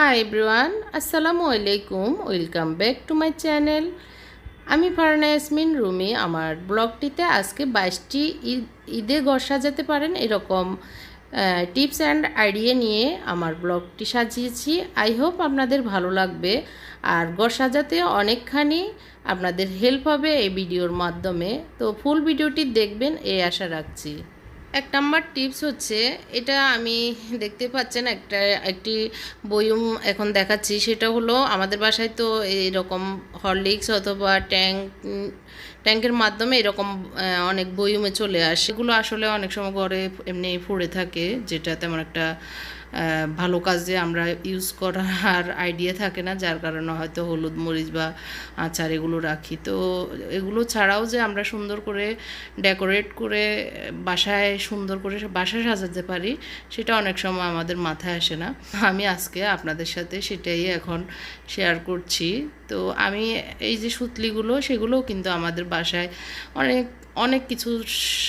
High everyone আসসালামু আলাইকুম welcome back to my channel আমি ফারনা ইয়াসমিন রুমি, আমার ব্লগটিতে আজকে বাইশটি ঈদ, ঈদে ঘর সাজাতে পারেন এরকম টিপস অ্যান্ড আইডিয়া নিয়ে আমার ব্লগটি সাজিয়েছি। আই হোপ আপনাদের ভালো লাগবে। আর ঘর সাজাতে অনেকখানি আপনাদের হেল্প হবে এই ভিডিওর মাধ্যমে। তো ফুল ভিডিওটি দেখবেন, এই আশা রাখছি। এক নাম্বার টিপস হচ্ছে, এটা আমি দেখতে পাচ্ছেন একটা, একটি বয়ুম এখন দেখাচ্ছি, সেটা হলো আমাদের বাসায় তো এরকম হরলিক্স অথবা ট্যাঙ্ক ট্যাঙ্কের মাধ্যমে এরকম অনেক বয়ুমে চলে আসে। এগুলো আসলে অনেক সময় ঘরে এমনি ফুড়ে থাকে, যেটা তেমন একটা ভালো কাজে আমরা ইউজ করার আইডিয়া থাকে না, যার কারণে হয়তো হলুদ মরিচ বা আচার এগুলো রাখি। তো এগুলো ছাড়াও যে আমরা সুন্দর করে ডেকোরেট করে বাসায় সুন্দর করে বাসা সাজাতে পারি, সেটা অনেক সময় আমাদের মাথায় আসে না। আমি আজকে আপনাদের সাথে সেটাই এখন শেয়ার করছি। তো আমি এই যে সুতলিগুলো, সেগুলোও কিন্তু আমাদের বাসায় অনেক অনেক কিছুর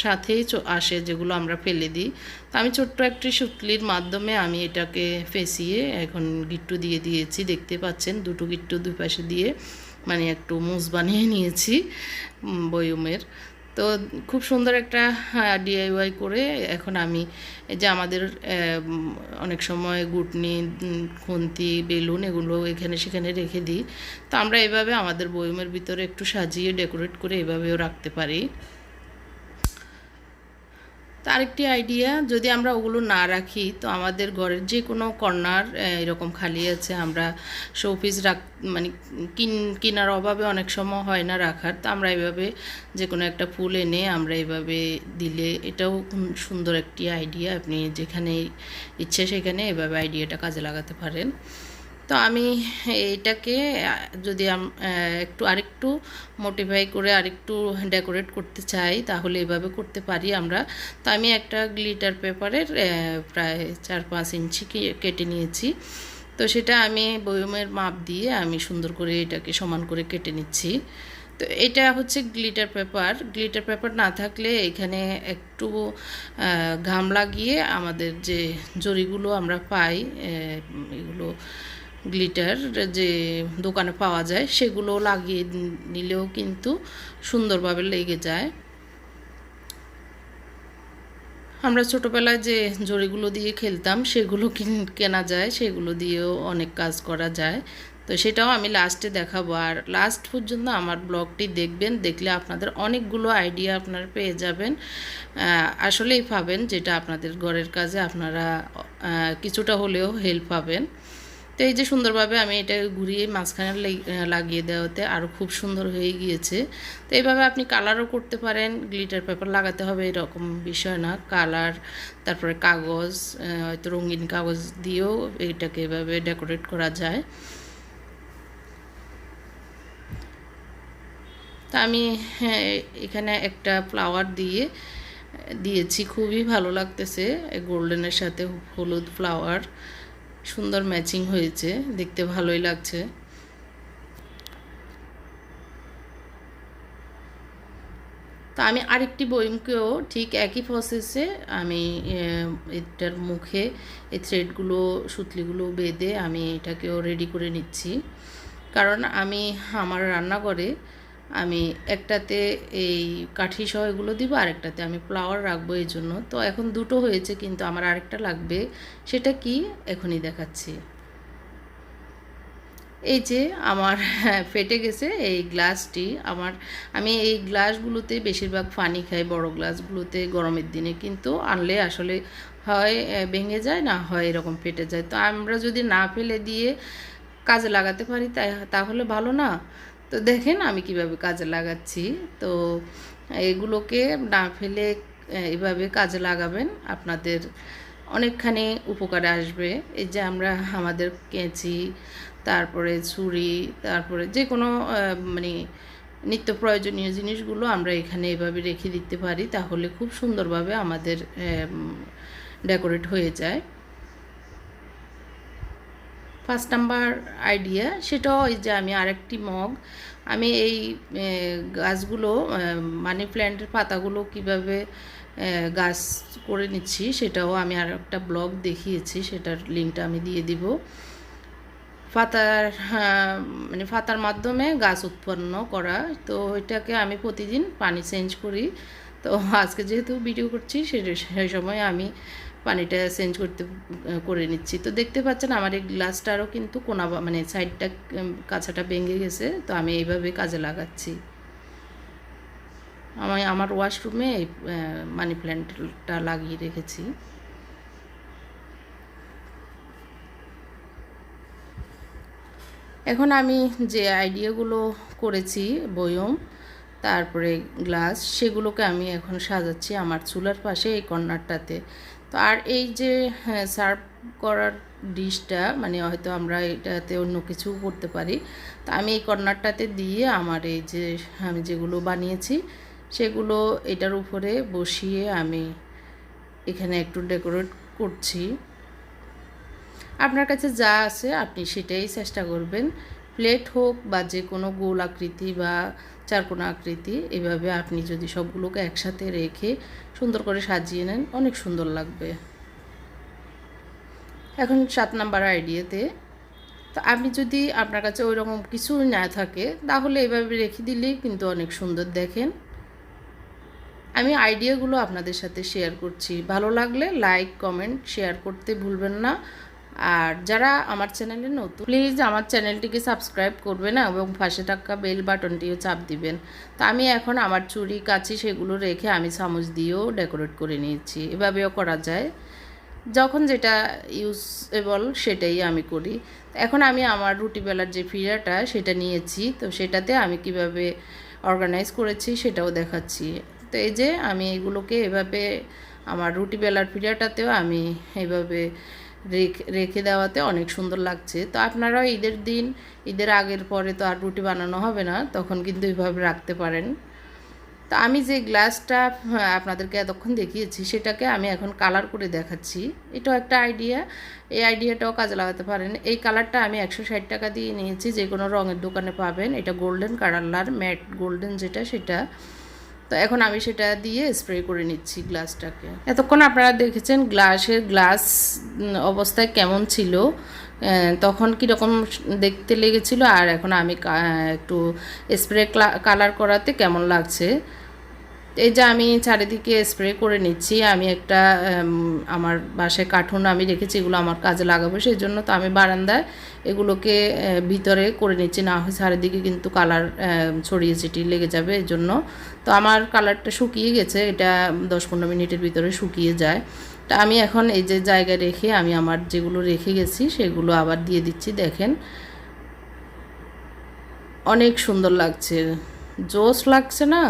সাথেই আসে যেগুলো আমরা ফেলে দিই। তো আমি ছোট্ট একটি সুতলির মাধ্যমে আমি এটাকে ফেসিয়ে এখন গিট্টু দিয়ে দিয়েছি, দেখতে পাচ্ছেন? দুটো গিট্টু দুই পাশে দিয়ে মানে একটু মুজ বানিয়ে নিয়েছি বয়মের। তো খুব সুন্দর একটা ডিআইওয়াই করে এখন আমি যে আমাদের অনেক সময় গুটনি খুন্তি, বেলুন এগুলো এখানে সেখানে রেখে দিই। তো আমরা এভাবে আমাদের বয়মের ভিতরে একটু সাজিয়ে ডেকোরেট করে এভাবেও রাখতে পারি। তো আরেকটি আইডিয়া যদি আমরা ওগুলো না রাখি, তো আমাদের ঘরের যে কোনো কর্নার এরকম খালি আছে, আমরা শোপিস রাখ মানে কিন, কেনার অভাবে অনেক সময় হয় না রাখার, তো আমরা এভাবে যে কোনো একটা ফুল এনে আমরা এভাবে দিলে এটাও সুন্দর একটি আইডিয়া আপনি যেখানে ইচ্ছে সেখানে এভাবে আইডিয়াটা কাজে লাগাতে পারেন। তো আমি এইটাকে যদি একটু আরেকটু মোটিফাই করে আরেকটু ডেকোরেট করতে চাই, তাহলে এভাবে করতে পারি আমরা। তো আমি একটা গ্লিটার পেপারের প্রায় চার পাঁচ ইঞ্চি কেটে নিয়েছি। তো সেটা আমি বয়মের মাপ দিয়ে আমি সুন্দর করে এটাকে সমান করে কেটে নিচ্ছি। তো এটা হচ্ছে গ্লিটার পেপার গ্লিটার পেপার না থাকলে এখানে একটু ঘাম লাগিয়ে আমাদের যে জরিগুলো আমরা পাই এগুলো গ্লিটার যে দোকানে পাওয়া যায়, সেগুলো লাগিয়ে নিলেও কিন্তু সুন্দরভাবে লেগে যায়। আমরা ছোটোবেলায় যে জড়িগুলো দিয়ে খেলতাম, সেগুলো কিন- কেনা যায়, সেগুলো দিয়েও অনেক কাজ করা যায়। তো সেটাও আমি লাস্টে দেখাবো। আর লাস্ট পর্যন্ত আমার ব্লগটি দেখবেন, দেখলে আপনাদের অনেকগুলো আইডিয়া আপনারা পেয়ে যাবেন। আসলেই পাবেন, যেটা আপনাদের ঘরের কাজে আপনারা কিছুটা হলেও হেল্প পাবেন। তো এই যে সুন্দরভাবে আমি এটা ঘুরিয়ে মাঝখানে লাগিয়ে দেওয়াতে আরও খুব সুন্দর হয়ে গিয়েছে। তো এইভাবে আপনি কালারও করতে পারেন গ্লিটার পেপার লাগাতে হবে এরকম বিষয় না। কালার তারপরে কাগজ হয়তো রঙিন কাগজ দিয়েও এটাকে এভাবে ডেকোরেট করা যায়। তা আমি হ্যাঁ, এখানে একটা ফ্লাওয়ার দিয়ে দিয়েছি। খুবই ভালো লাগতেছে গোল্ডেনের সাথে হলুদ ফ্লাওয়ার সুন্দর ম্যাচিং হয়েছে, দেখতে ভালোই লাগছে। তো আমি আরেকটি বইমকেও ঠিক একই প্রসেসে আমি এটার মুখে এই থ্রেডগুলো সুতলিগুলো বেঁধে আমি এটাকেও রেডি করে নিচ্ছি। কারণ আমি আমার রান্নাঘরে আমি একটাতে এই কাঠি সহ এগুলো দিব, আরেকটাতে আমি ফ্লাওয়ার রাখব এই জন্য তো এখন দুটো হয়েছে, কিন্তু আমার আরেকটা লাগবে। সেটা কি? এখনই দেখাচ্ছি। এই যে আমার ফেটে গেছে এই গ্লাসটি আমার, আমি এই গ্লাসগুলোতে বেশিরভাগ পানি খাই, বড় গ্লাসগুলোতে গরমের দিনে। কিন্তু আনলে আসলে হয় ভেঙে যায়, না হয় এরকম ফেটে যায়। তো আমরা যদি না ফেলে দিয়ে কাজে লাগাতে পারি, তাই, তাহলে ভালো না। তো দেখেন আমি কীভাবে কাজে লাগাচ্ছি। তো এগুলোকে না ফেলে এভাবে কাজে লাগাবেন, আপনাদের অনেকখানি উপকারে আসবে। এই যে আমরা আমাদের কেঁচি, তারপরে ছুরি, তারপরে যে কোনো মানে নিত্য প্রয়োজনীয় জিনিসগুলো আমরা এখানে এভাবে রেখে দিতে পারি, তাহলে খুব সুন্দরভাবে আমাদের ডেকোরেট হয়ে যায়। ফার্স্ট নাম্বার আইডিয়া সেটাও ওই যে আমি আরেকটি মগ আমি এই গাছগুলো মানি প্ল্যান্টের পাতাগুলো কীভাবে গাছ করে নিচ্ছি সেটাও আমি আর একটা ব্লগ দেখিয়েছি সেটার লিঙ্কটা আমি দিয়ে দিব। হ্যাঁ, মানে পাতার মাধ্যমে গাছ উৎপন্ন করা তো এটাকে আমি প্রতিদিন পানি চেঞ্জ করি। তো আজকে যেহেতু ভিডিও করছি সে- সেই সময় আমি পানিটা চেঞ্জ করতে করে নিচ্ছি। তো দেখতে পাচ্ছেন আমার এই গ্লাসটারও কিন্তু কোনা মানে সাইডটা কাছাটা ভেঙে গেছে। তো আমি এইভাবে কাজে লাগাচ্ছি। আমি আমার ওয়াশরুমে এই মানি প্ল্যান্টটা লাগিয়ে রেখেছি। এখন আমি যে আইডিয়াগুলো করেছি, বয়ম, তারপরে গ্লাস সেগুলোকে আমি এখন সাজাচ্ছি আমার চুলার পাশে এই কর্নারটাতে তো আর এই যে হ্যাঁ সার্ভ করার ডিশটা মানে হয়তো আমরা এটাতে অন্য কিছু করতে পারি। তো আমি এই কর্নারটাতে দিয়ে আমার এই যে, আমি যেগুলো বানিয়েছি, সেগুলো এটার উপরে বসিয়ে আমি এখানে একটু ডেকোরেট করছি। আপনার কাছে যা আছে, আপনি সেটাই চেষ্টা করবেন। প্লেট হোক বা যে কোনো গোল আকৃতি বা চারকোনা আকৃতি, এভাবে আপনি যদি সবগুলোকে একসাথে রেখে সুন্দর করে সাজিয়ে নেন, অনেক সুন্দর লাগবে। এখন সাত নাম্বার আইডিয়াতে, তো আপনি যদি আপনার কাছে ওই রকম কিছু না থাকে, তাহলে এভাবে রেখে দিলেই কিন্তু অনেক সুন্দর। দেখেন, আমি আইডিয়াগুলো আপনাদের সাথে শেয়ার করছি। ভালো লাগলে লাইক, কমেন্ট, শেয়ার করতে ভুলবেন না। আর যারা আমার চ্যানেলে নতুন প্লিজ আমার চ্যানেলটিকে সাবস্ক্রাইব করবেন এবং পাশে থাকা বেল বাটনটিও চাপ দিবেন। তো আমি এখন আমার চুরি কাছি সেগুলো রেখে আমি চামচ দিয়েও ডেকোরেট করে নিয়েছি। এভাবেও করা যায়। যখন যেটা ইউজেবল সেটাই আমি করি। এখন আমি আমার রুটি বেলার যে ফিরাটা সেটা নিয়েছি। তো সেটাতে আমি কীভাবে অর্গানাইজ করেছি সেটাও দেখাচ্ছি। তো এই যে আমি এগুলোকে এভাবে আমার রুটি বেলার ফিরাটাতেও আমি এভাবে রেখে দেওয়াতে অনেক সুন্দর লাগছে। তো আপনারাও ঈদের দিন ঈদের আগের পরে তো আর রুটি বানানো হবে না তখন কিন্তু এইভাবে রাখতে পারেন। তো আমি যে গ্লাসটা হ্যাঁ, আপনাদেরকে এতক্ষণ দেখিয়েছি সেটাকে আমি এখন কালার করে দেখাচ্ছি। এটাও একটা আইডিয়া। এই আইডিয়াটাও কাজে লাগাতে পারেন। এই কালারটা আমি একশো ষাট টাকা দিয়ে নিয়েছি যে কোনো রঙের দোকানে পাবেন। এটা গোল্ডেন কালার ম্যাট গোল্ডেন যেটা সেটা। তো এখন আমি সেটা দিয়ে স্প্রে করে নিচ্ছি গ্লাসটাকে এতক্ষণ আপনারা দেখেছেন গ্লাসের গ্লাস অবস্থায় কেমন ছিল তখন কীরকম দেখতে লেগেছিল, আর এখন আমি একটু স্প্রে কালার করাতে কেমন লাগছে। এই যে আমি চারিদিকে স্প্রে করে নিচ্ছি, আমি একটা আমার বাসায় কার্টুন আমি রেখেছি, এগুলো আমার কাজে লাগাবো, সেই জন্য তো আমি বারান্দায় এগুলোকে ভিতরে করে নিচ্ছি, না হয় চারিদিকে কিন্তু কালার ছড়িয়ে ছিটিয়ে লেগে যাবে এর জন্য তো আমার কালারটা শুকিয়ে গেছে, এটা দশ পনেরো মিনিটের ভিতরে শুকিয়ে যায়। তা আমি এখন এই যে জায়গায় রেখে আমি আমার যেগুলো রেখে গেছি, সেগুলো আবার দিয়ে দিচ্ছি, দেখেন। অনেক সুন্দর লাগছে। জোস লাগছে না?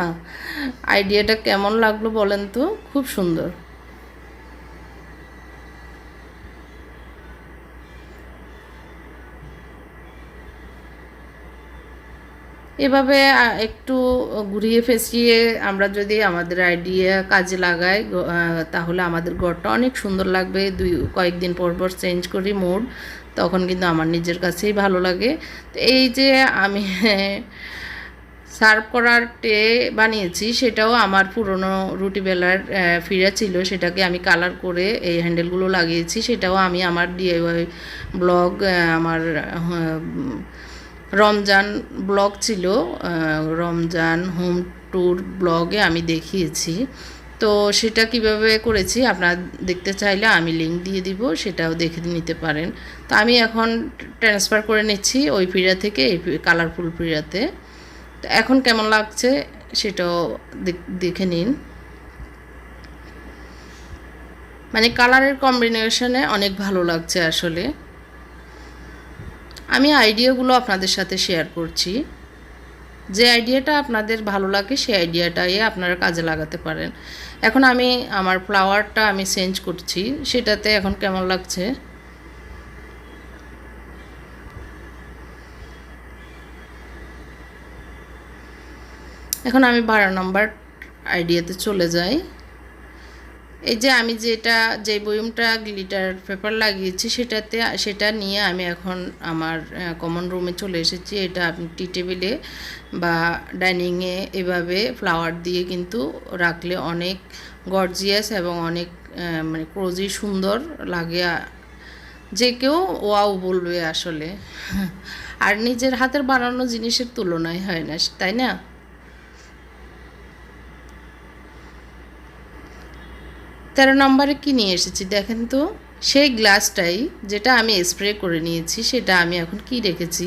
আইডিয়াটা কেমন লাগল বলেন তো? খুব সুন্দর। এভাবে একটু ঘুরিয়ে ফেঁচিয়ে আমরা যদি আমাদের আইডিয়া কাজে লাগাই তাহলে আমাদের ঘরটা অনেক সুন্দর লাগবে। দুই, কয়েকদিন পর পর চেঞ্জ করি মুড তখন কিন্তু আমার নিজের কাছেই ভালো লাগে। তো এই যে আমি সার্ভ করার টে বানিয়েছি, সেটাও আমার পুরনো রুটি বেলার ফিরা ছিল, সেটাকে আমি কালার করে এই হ্যান্ডেলগুলো লাগিয়েছি, সেটাও আমি আমার ডিআইওয়াই ব্লগ আমার রমজান ব্লগ ছিল রমজান হোম ট্যুর ব্লগে আমি দেখিয়েছি। তো সেটা কীভাবে করেছি আপনারা দেখতে চাইলে আমি লিঙ্ক দিয়ে দিব, সেটাও দেখে নিতে পারেন। তো আমি এখন ট্রান্সফার করে নিচ্ছি ওই পিড়া থেকে, এই কালারফুল পিড়াতে তো এখন কেমন লাগছে সেটাও দেখে নিন। মানে কালারের কম্বিনেশনে অনেক ভালো লাগছে আসলে। আমি আইডিয়াগুলো আপনাদের সাথে শেয়ার করছি। যে আইডিয়াটা আপনাদের ভালো লাগে সেই আইডিয়াটাই আপনারা কাজে লাগাতে পারেন। এখন আমি আমার ফ্লাওয়ারটা আমি চেঞ্জ করছি। সেটাতে এখন কেমন লাগছে? এখন আমি বারো নম্বর আইডিয়াতে চলে যাই। এই যে আমি যেটা, যে বয়মটা গ্লিটার পেপার লাগিয়েছি, সেটাতে, সেটা নিয়ে আমি এখন আমার কমন রুমে চলে এসেছি। এটা আপনি টি টেবিলে বা ডাইনিংয়ে এভাবে ফ্লাওয়ার দিয়ে কিন্তু রাখলে অনেক গর্জিয়াস এবং অনেক মানে ক্রোজি সুন্দর লাগে। যে কেউ ওয়াও বলবে আসলে। আর নিজের হাতের বানানো জিনিসের তুলনায় হয় না, তাই না? তেরো নম্বরে কি নিয়ে এসেছি দেখেন তো? সেই গ্লাসটাই যেটা আমি স্প্রে করে নিয়েছি, সেটা আমি এখন কি রেখেছি?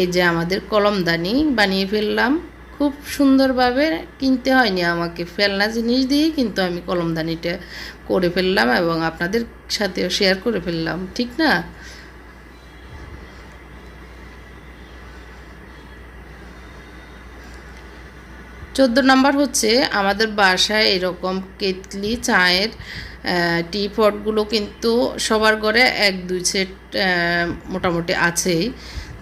এই যে আমাদের কলমদানি বানিয়ে ফেললাম। খুব সুন্দরভাবে কিনতে হয়নি আমাকে, ফেলনা জিনিস দিয়েই কিন্তু আমি কলমদানিটা করে ফেললাম এবং আপনাদের সাথেও শেয়ার করে ফেললাম, ঠিক না? চোদ্দ নম্বর হচ্ছে আমাদের বাসায় এরকম কেতলি চায়ের টি পটগুলো কিন্তু সবার ঘরে এক, দুই সেট মোটামুটি আছেই।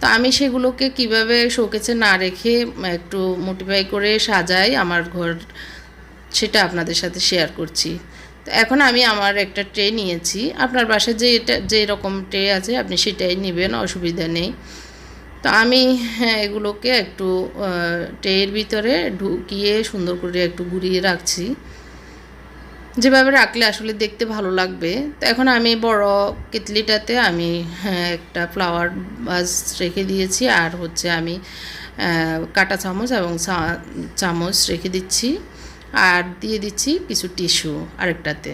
তো আমি সেগুলোকে কীভাবে শোকেছে না রেখে একটু মোটিফাই করে সাজাই, আমার ঘর সেটা আপনাদের সাথে শেয়ার করছি। তো এখন আমি আমার একটা ট্রে নিয়েছি। আপনার বাসায় যে এটা, যে রকম ট্রে আছে, আপনি সেটাই নেবেন, অসুবিধা নেই। তো আমি হ্যাঁ, এগুলোকে একটু ট্রের ভিতরে ঢুকিয়ে সুন্দর করে একটু ঘুরিয়ে রাখছি। যেভাবে রাখলে আসলে দেখতে ভালো লাগবে। তো এখন আমি বড় কেতলিটাতে আমি হ্যাঁ, একটা ফ্লাওয়ার বাস রেখে দিয়েছি। আর হচ্ছে আমি কাটা চামচ এবং চামচ রেখে দিচ্ছি। আর দিয়ে দিচ্ছি কিছু টিস্যু আরেকটাতে।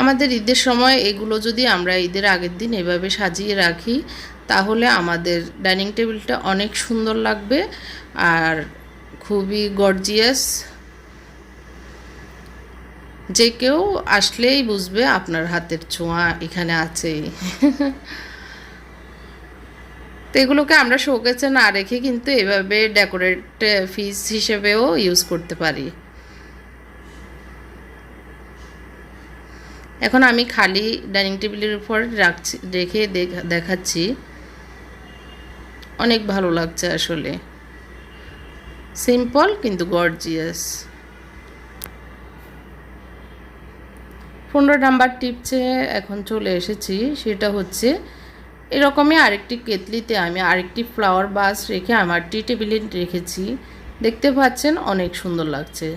আমাদের ঈদের সময় এগুলো যদি আমরা ঈদের আগের দিন এভাবে সাজিয়ে রাখি, তাহলে আমাদের ডাইনিং টেবিলটা অনেক সুন্দর লাগবে আর খুবই গর্জিয়াস। যে কেউ আসলেই বুঝবে আপনার হাতের ছোঁয়া এখানে আছে। তো এগুলোকে আমরা শোকেছে না রেখে কিন্তু এভাবে ডেকোরেট ফিস হিসেবেও ইউজ করতে পারি। এখন আমি খালি ডাইনিং টেবিলের উপর রাখছি, রেখে দেখাচ্ছি। অনেক ভালো লাগছে আসলে। সিম্পল কিন্তু গর্জিয়াস। পনেরো নাম্বার টিপসে এখন চলে এসেছি, সেটা হচ্ছে এরকমই আরেকটি কেতলিতে আমি আরেকটি ফ্লাওয়ার বাস রেখে আমার টি টেবিলে রেখেছি। দেখতে পাচ্ছেন অনেক সুন্দর লাগছে।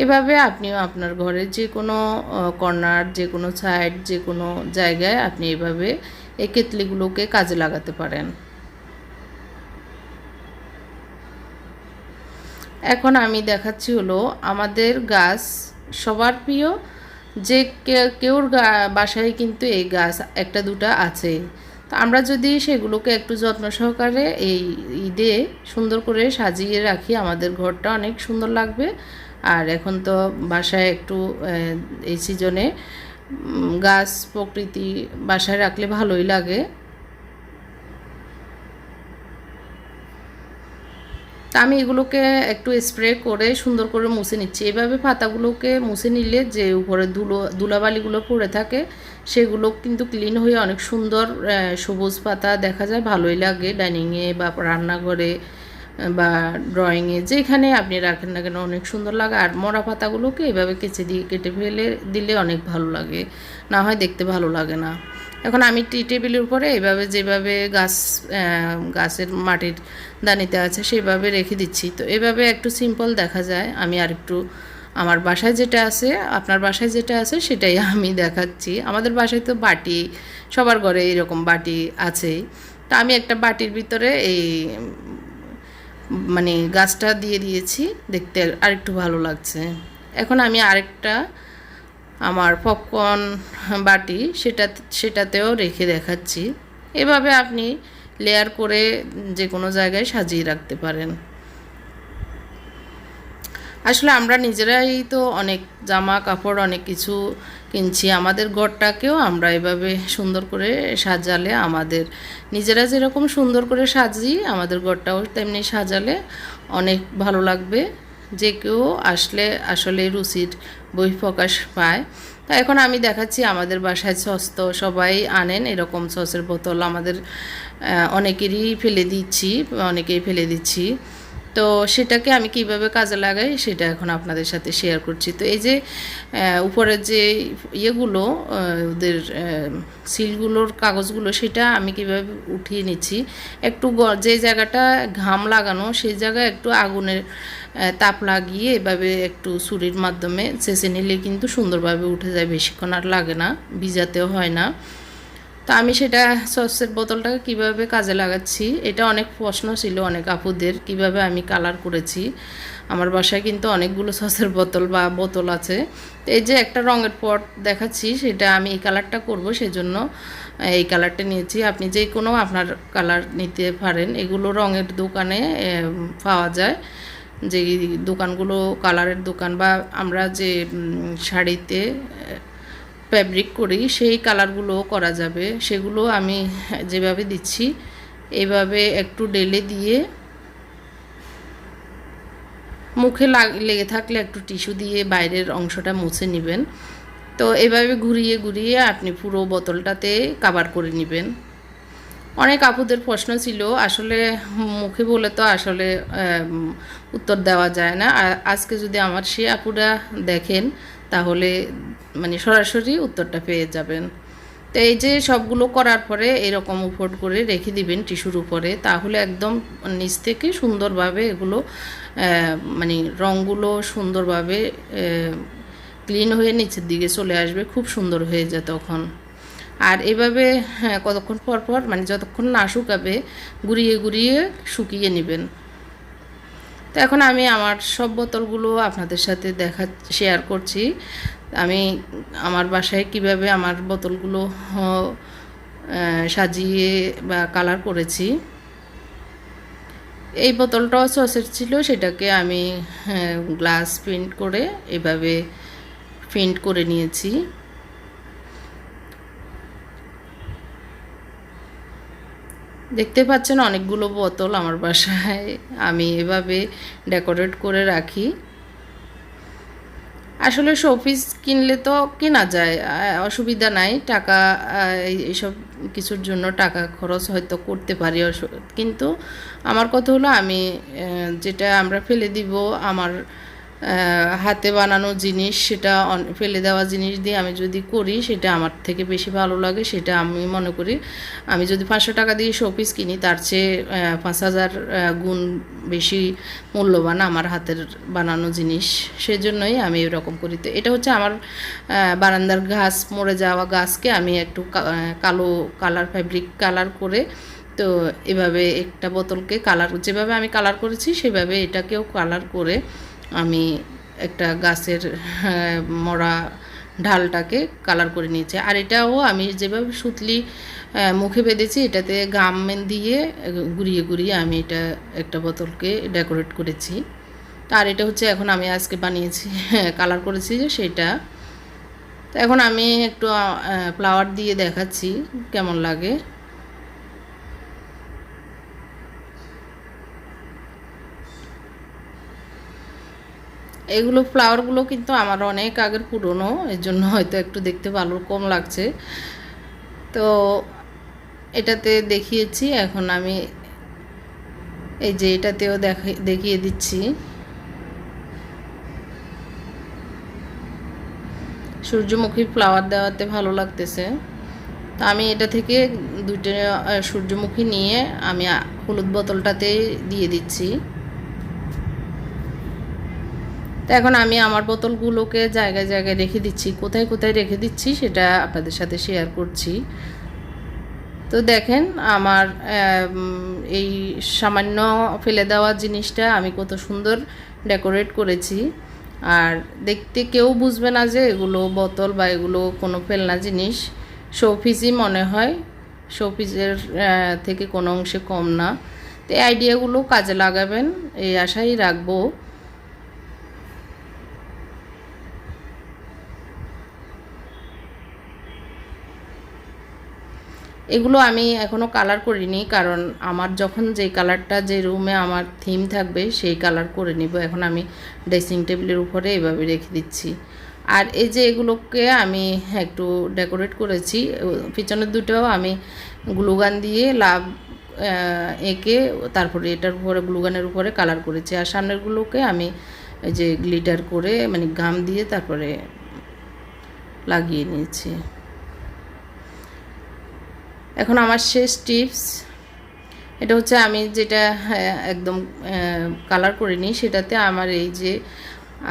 এভাবে আপনিও আপনার ঘরের যে কোনো কর্নার, যে কোনো সাইড, যে কোনো জায়গায় আপনি এভাবে এই কেতলিগুলোকে কাজে লাগাতে পারেন। এখন আমি দেখাচ্ছি হলো আমাদের গাছ সবার প্রিয়। যে কেউর বাসায় কিন্তু এই গাছ একটা দুটা আছে। তো আমরা যদি সেগুলোকে একটু যত্ন সহকারে এই ঈদে সুন্দর করে সাজিয়ে রাখি, আমাদের ঘরটা অনেক সুন্দর লাগবে। আর এখন তো বাসায় একটু এই সিজনে গাছ প্রকৃতি বাসায় রাখলে ভালোই লাগে। তা আমি এগুলোকে একটু স্প্রে করে সুন্দর করে মুছে নিচ্ছি। এভাবে পাতাগুলোকে মুছে নিলে যে উপরে ধুলো, ধুলাবালিগুলো পড়ে থাকে, সেগুলো কিন্তু ক্লিন হয়ে অনেক সুন্দর সবুজ পাতা দেখা যায়, ভালোই লাগে ডাইনিংয়ে বা রান্নাঘরে। বা ড্রয়িংয়ে যেখানে আপনি রাখেন না কেন অনেক সুন্দর লাগে। আর মরা পাতাগুলোকে এভাবে কেচে দিয়ে কেটে ফেলে দিলে অনেক ভালো লাগে। না হয় দেখতে ভালো লাগে না। এখন আমি টি টেবিলের উপরে এভাবে যেভাবে গাছ গাছের মাটির দানিতে আছে সেভাবে রেখে দিচ্ছি। তো এভাবে একটু সিম্পল দেখা যায়। আমি আর একটু আমার বাসায় যেটা আছে, আপনার বাসায় যেটা আছে সেটাই আমি দেখাচ্ছি। আমাদের বাসায় তো বাটি, সবার ঘরে এরকম বাটি আছেই। তো আমি একটা বাটির ভিতরে এই মানে গাছটা দিয়ে দিয়েছি, দেখতে আরেকটু ভালো লাগছে। এখন আমি আরেকটা আমার পপকর্ন বাটি সেটা, সেটাতেও রেখে দেখাচ্ছি। এভাবে আপনি লেয়ার করে যে কোনো জায়গায় সাজিয়ে রাখতে পারেন। আসলে আমরা নিজেরাই তো অনেক জামা কাপড়, অনেক কিছু কিনছি। আমাদের ঘরটাকেও আমরা এভাবে সুন্দর করে সাজালে, আমাদের নিজেরা যেরকম সুন্দর করে সাজি, আমাদের ঘরটাও তেমনি সাজালে অনেক ভালো লাগবে। যে কেউ আসলে আসলে রুচির বহিঃপ্রকাশ পায়। তা এখন আমি দেখাচ্ছি, আমাদের বাসায় সস তো সবাই আনেন, এরকম সসের বোতল আমাদের অনেকেরই ফেলে দিচ্ছি, অনেকেই ফেলে দিচ্ছি। তো সেটাকে আমি কীভাবে কাজে লাগাই সেটা এখন আপনাদের সাথে শেয়ার করছি। তো এই যে উপরের যে ইয়েগুলো ওদের সিলগুলোর কাগজগুলো সেটা আমি কীভাবে উঠিয়ে নিচ্ছি, একটু যে জায়গাটা ঘাম লাগানো সেই জায়গায় একটু আগুনের তাপ লাগিয়ে এভাবে একটু ছুরির মাধ্যমে চেঁচে নিলে কিন্তু সুন্দরভাবে উঠে যায় বেশিক্ষণ আর লাগে না, ভিজাতেও হয় না। তো আমি সেটা সসের বোতলটাকে কীভাবে কাজে লাগাচ্ছি, এটা অনেক প্রশ্ন ছিল অনেক আপুদের, কীভাবে আমি কালার করেছি। আমার বাসায় কিন্তু অনেকগুলো সসের বোতল বা বোতল আছে। তো এই যে একটা রঙের পট দেখাচ্ছি, সেটা আমি এই কালারটা করব, সেজন্য এই কালারটা নিয়েছি। আপনি যে কোনো আপনার কালার নিতে পারেন, এগুলো রঙের দোকানে পাওয়া যায়। যে দোকানগুলো কালারের দোকান বা আমরা যে শাড়িতে ফ্যাব্রিক করি, সেই কালারগুলো করা যাবে। সেগুলো আমি যেভাবে দিচ্ছি, এভাবে একটু ডেলে দিয়ে মুখে লাগ- থাকলে একটু টিস্যু দিয়ে বাইরের অংশটা মুছে নেবেন। তো এভাবে ঘুরিয়ে ঘুরিয়ে আপনি পুরো বোতলটাতে কাভার করে নেবেন। অনেক আপুদের প্রশ্ন ছিল, আসলে মুখে বলে তো আসলে উত্তর দেওয়া যায় না। আজকে যদি আমার সে আপুরা দেখেন তাহলে মানে সরাসরি উত্তরটা পেয়ে যাবেন। তো এই যে সবগুলো করার পরে এরকম উপর করে রেখে দিবেন টিস্যুর উপরে তাহলে একদম নিচ থেকে সুন্দরভাবে এগুলো মানে রঙগুলো সুন্দরভাবে ক্লিন হয়ে নিচের দিকে চলে আসবে খুব সুন্দর হয়ে যায় তখন। আর এভাবে হ্যাঁ, কতক্ষণ পর পর মানে যতক্ষণ না শুকাবে গুড়িয়ে গুড়িয়ে শুকিয়ে নেবেন। তো এখন আমি আমার সব বোতলগুলো আপনাদের সাথে দেখা শেয়ার করছি। আমি আমার বাসায় কীভাবে আমার বোতলগুলো সাজিয়ে বা কালার করেছি। এই বোতলটাও সসের ছিল, সেটাকে আমি গ্লাস প্রিন্ট করে এভাবে প্রিন্ট করে নিয়েছি। দেখতে পাচ্ছেন অনেকগুলো বোতল আমার বাসায়। আমি এভাবে ডেকোরেট করে রাখি। আসলে শোপিস কিনলে তো কেনা যায় অসুবিধা নাই। টাকা এইসব কিছুর জন্য টাকা খরচ হয়তো করতে পারি কিন্তু আমার কথা হলো আমি যেটা আমরা ফেলে দিব, আমার হাতে বানানো জিনিস, সেটা ফেলে দেওয়া জিনিস দিয়ে আমি যদি করি, সেটা আমার থেকে বেশি ভালো লাগে। সেটা আমি মনে করি, আমি যদি পাঁচশো টাকা দিয়ে শোপিস কিনি, তার চেয়ে পাঁচ হাজার গুণ বেশি মূল্যবান আমার হাতের বানানো জিনিস। সেজন্যই আমি এরকম করি। তো এটা হচ্ছে আমার বারান্দার ঘাস মরে যাওয়া গাছকে আমি একটু কালো কালার ফ্যাব্রিক কালার করে, তো এভাবে একটা বোতলকে কালার যেভাবে আমি কালার করেছি, সেভাবে এটাকেও কালার করে আমি একটা গাছের মরা ঢালটাকে কালার করে নিয়েছি। আর এটাও আমি যেভাবে সুতলি মুখে বেঁধেছি, এটাতে গাম দিয়ে ঘুরিয়ে ঘুরিয়ে আমি এটা একটা বোতলকে ডেকোরেট করেছি। আর এটা হচ্ছে এখন আমি আজকে বানিয়েছি কালার করেছি যে সেটা। তো এখন আমি একটু ফ্লাওয়ার দিয়ে দেখাচ্ছি, কেমন লাগে। এগুলো ফ্লাওয়ারগুলো কিন্তু আমার অনেক আগের পুরনো, এর জন্য হয়তো একটু দেখতে ভালো কম লাগছে। তো এটাতে দেখিয়েছি, এখন আমি এই যে এটাতেও দেখে, দেখিয়ে দিচ্ছি। সূর্যমুখী ফ্লাওয়ার দেওয়াতে ভালো লাগতেছে। তো আমি এটা থেকে দুইটা সূর্যমুখী নিয়ে আমি হলুদ বোতলটাতে দিয়ে দিচ্ছি তো এখন আমি আমার বোতলগুলোকে জায়গায় জায়গায় রেখে দিচ্ছি। কোথায় কোথায় রেখে দিচ্ছি সেটা আপনাদের সাথে শেয়ার করছি। তো দেখেন আমার এই সামান্য ফেলে দেওয়া জিনিসটা আমি কত সুন্দর ডেকোরেট করেছি। আর দেখতে কেউ বুঝবে না যে এগুলো বোতল বা এগুলো কোনো ফেলনা জিনিস। শোপিসই মনে হয়। শোপিসের থেকে কোনো অংশে কম না। তো এই আইডিয়াগুলো কাজে লাগাবেন, এই আশাই রাখব। এগুলো আমি এখনও কালার করিনি, কারণ আমার যখন যে কালারটা যে রুমে আমার থিম থাকবে, সেই কালার করে নিব। এখন আমি ড্রেসিং টেবিলের উপরে এভাবে রেখে দিচ্ছি। আর এই যে এগুলোকে আমি একটু ডেকোরেট করেছি পিছনের দুটোও আমি গ্লুগান দিয়ে লাভ এঁকে তারপরে এটার উপরে, গ্লুগানের উপরে কালার করেছি। আর সামনেরগুলোকে আমি এই যে গ্লিটার করে মানে গাম দিয়ে তারপরে লাগিয়ে নিয়েছি। এখন আমার শেষ টিপস। এটা হচ্ছে আমি যেটা হ্যাঁ, একদম কালার করে নিই সেটাতে আমার এই যে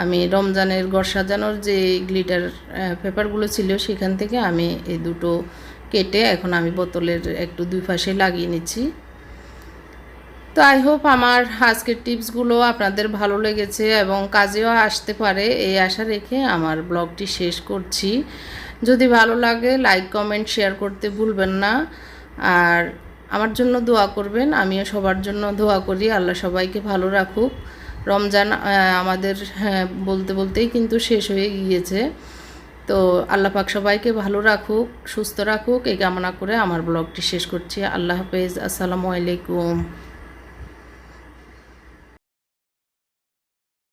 আমি রমজানের ঘর সাজানোর যে গ্লিটার পেপারগুলো ছিল সেখান থেকে আমি এই দুটো কেটে এখন আমি বোতলের একটু দুই পাশে লাগিয়ে নিচ্ছি। তো আই হোপ আমার আজকের টিপসগুলো আপনাদের ভালো লেগেছে এবং কাজেও আসতে পারে। এই আশা রেখে আমার ব্লগটি শেষ করছি। যদি ভালো লাগে লাইক কমেন্ট শেয়ার করতে ভুলবেন না। আর আমার জন্য দোয়া করবেন আমিও সবার জন্য দোয়া করি। আল্লাহ সবাইকে ভালো রাখুক। রমজান আমাদের হ্যাঁ, বলতে বলতেই কিন্তু শেষ হয়ে গিয়েছে। তো আল্লাহ পাক সবাইকে ভালো রাখুক সুস্থ রাখুক। এই কামনা করে আমার ব্লগটি শেষ করছি। আল্লাহ হাফেজ। আসসালামু আলাইকুম।